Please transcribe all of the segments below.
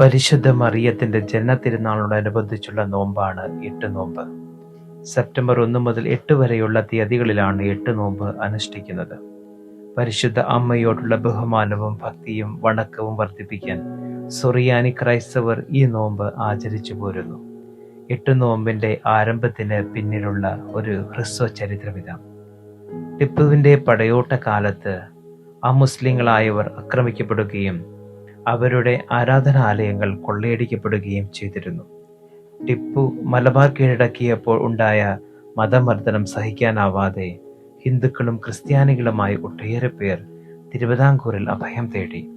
പരിശുദ്ധ മറിയത്തിന്റെ ജനനത്തിരുനാളിനോടനുബന്ധിച്ചുള്ള നോമ്പാണ് എട്ട് നോമ്പ്. സെപ്റ്റംബർ ഒന്ന് മുതൽ എട്ട് വരെയുള്ള തീയതികളിലാണ് എട്ട് നോമ്പ് അനുഷ്ഠിക്കുന്നത്. പരിശുദ്ധ അമ്മയോടുള്ള ബഹുമാനവും ഭക്തിയും വണക്കവും വർദ്ധിപ്പിക്കാൻ സൊറിയാനി ക്രൈസ്തവർ ഈ നോമ്പ് ആചരിച്ചു പോരുന്നു. എട്ട് നോമ്പിന്റെ ആരംഭത്തിന് പിന്നിലുള്ള ഒരു ഹ്രസ്വ ചരിത്രമിതാ ടിപ്പുവിന്റെ പടയോട്ട കാലത്ത് അമുസ്ലിങ്ങളായവർ ആക്രമിക്കപ്പെടുകയും അവരുടെ ആരാധനാലയങ്ങൾ കൊള്ളയടിക്കപ്പെടുകയും ചെയ്തിരുന്നു. ടിപ്പു മലബാർ കീഴടക്കിയപ്പോൾ ഉണ്ടായ മതമർദ്ദനം സഹിക്കാനാവാതെ ഹിന്ദുക്കളും ക്രിസ്ത്യാനികളുമായി ഒട്ടേറെ പേർ തിരുവിതാംകൂറിൽ അഭയം തേടി.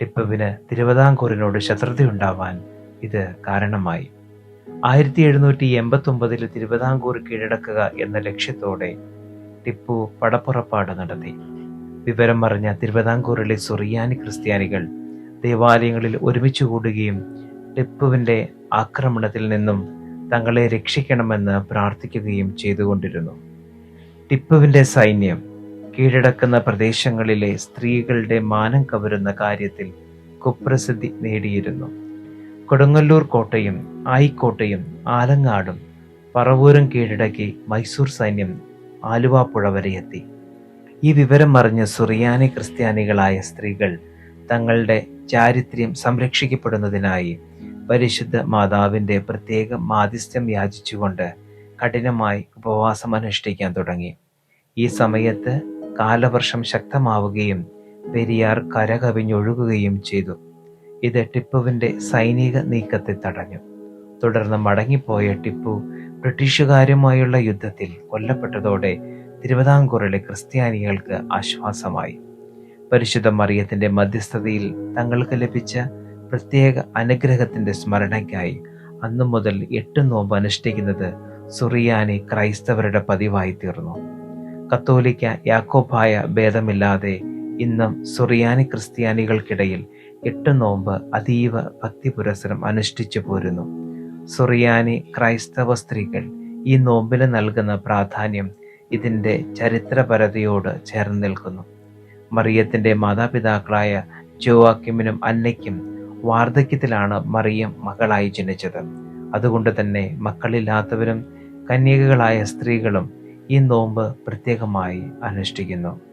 ടിപ്പുവിന് തിരുവിതാംകൂറിനോട് ശത്രുതയുണ്ടാവാൻ ഇത് കാരണമായി. ആയിരത്തി എഴുന്നൂറ്റി എൺപത്തി ഒമ്പതിൽ തിരുവിതാംകൂർ കീഴടക്കുക എന്ന ലക്ഷ്യത്തോടെ ടിപ്പു പടപ്പുറപ്പാട് നടത്തി. വിവരം അറിഞ്ഞ തിരുവിതാംകൂറിലെ സുറിയാനി ക്രിസ്ത്യാനികൾ ദേവാലയങ്ങളിൽ ഒരുമിച്ച് കൂടുകയും ടിപ്പുവിന്റെ ആക്രമണത്തിൽ നിന്നും തങ്ങളെ രക്ഷിക്കണമെന്ന് പ്രാർത്ഥിക്കുകയും ചെയ്തുകൊണ്ടിരുന്നു. ടിപ്പുവിന്റെ സൈന്യം കീഴടക്കുന്ന പ്രദേശങ്ങളിലെ സ്ത്രീകളുടെ മാനം കവരുന്ന കാര്യത്തിൽ കുപ്രസിദ്ധി നേടിയിരുന്നു. കൊടുങ്ങല്ലൂർ കോട്ടയും ആയിക്കോട്ടയും ആലങ്ങാടും പറവൂരും കീഴടക്കി മൈസൂർ സൈന്യം ആലുവാപ്പുഴ വരെ എത്തി. ഈ വിവരം അറിഞ്ഞ സുറിയാനി ക്രിസ്ത്യാനികളായ സ്ത്രീകൾ തങ്ങളുടെ ചാരിത്ര്യം സംരക്ഷിക്കപ്പെടുന്നതിനായി പരിശുദ്ധ മാതാവിന്റെ പ്രത്യേക മാധ്യസ്ഥ്യം യാചിച്ചുകൊണ്ട് കഠിനമായി ഉപവാസം അനുഷ്ഠിക്കാൻ തുടങ്ങി. ഈ സമയത്ത് കാലവർഷം ശക്തമാവുകയും പെരിയാർ കരകവിഞ്ഞൊഴുകുകയും ചെയ്തു. ഇത് ടിപ്പുവിന്റെ സൈനിക നീക്കത്തെ തടഞ്ഞു. തുടർന്ന് മടങ്ങിപ്പോയ ടിപ്പു ബ്രിട്ടീഷുകാരുമായുള്ള യുദ്ധത്തിൽ കൊല്ലപ്പെട്ടതോടെ തിരുവിതാംകൂറിലെ ക്രിസ്ത്യാനികൾക്ക് ആശ്വാസമായി. പരിശുദ്ധ മറിയത്തിന്റെ മധ്യസ്ഥതയിൽ തങ്ങൾക്ക് ലഭിച്ച പ്രത്യേക അനുഗ്രഹത്തിന്റെ സ്മരണയ്ക്കായി അന്നു മുതൽ എട്ട് നോമ്പ് അനുഷ്ഠിക്കുന്നത് സുറിയാനി ക്രൈസ്തവരുടെ പതിവായി തീർന്നു. കത്തോലിക്ക യാക്കോബായ ഭേദമില്ലാതെ ഇന്നും സുറിയാനി ക്രിസ്ത്യാനികൾക്കിടയിൽ എട്ട് നോമ്പ് അതീവ ഭക്തി പുരസരം അനുഷ്ഠിച്ചു പോരുന്നു. സുറിയാനി ക്രൈസ്തവ സ്ത്രീകൾ ഈ നോമ്പിന് നൽകുന്ന പ്രാധാന്യം ഇതിന്റെ ചരിത്രപരതയോട് ചേർന്ന് നിൽക്കുന്നു. മറിയത്തിന്റെ മാതാപിതാക്കളായ ജോവാക്കിമിനും അന്നയ്ക്കും വാർദ്ധക്യത്തിലാണ് മറിയം മകളായി ജനിച്ചത്. അതുകൊണ്ട് തന്നെ മക്കളില്ലാത്തവരും കന്യകകളായ സ്ത്രീകളും ഈ നോമ്പ് പ്രത്യേകമായി അനുഷ്ഠിക്കുന്നു.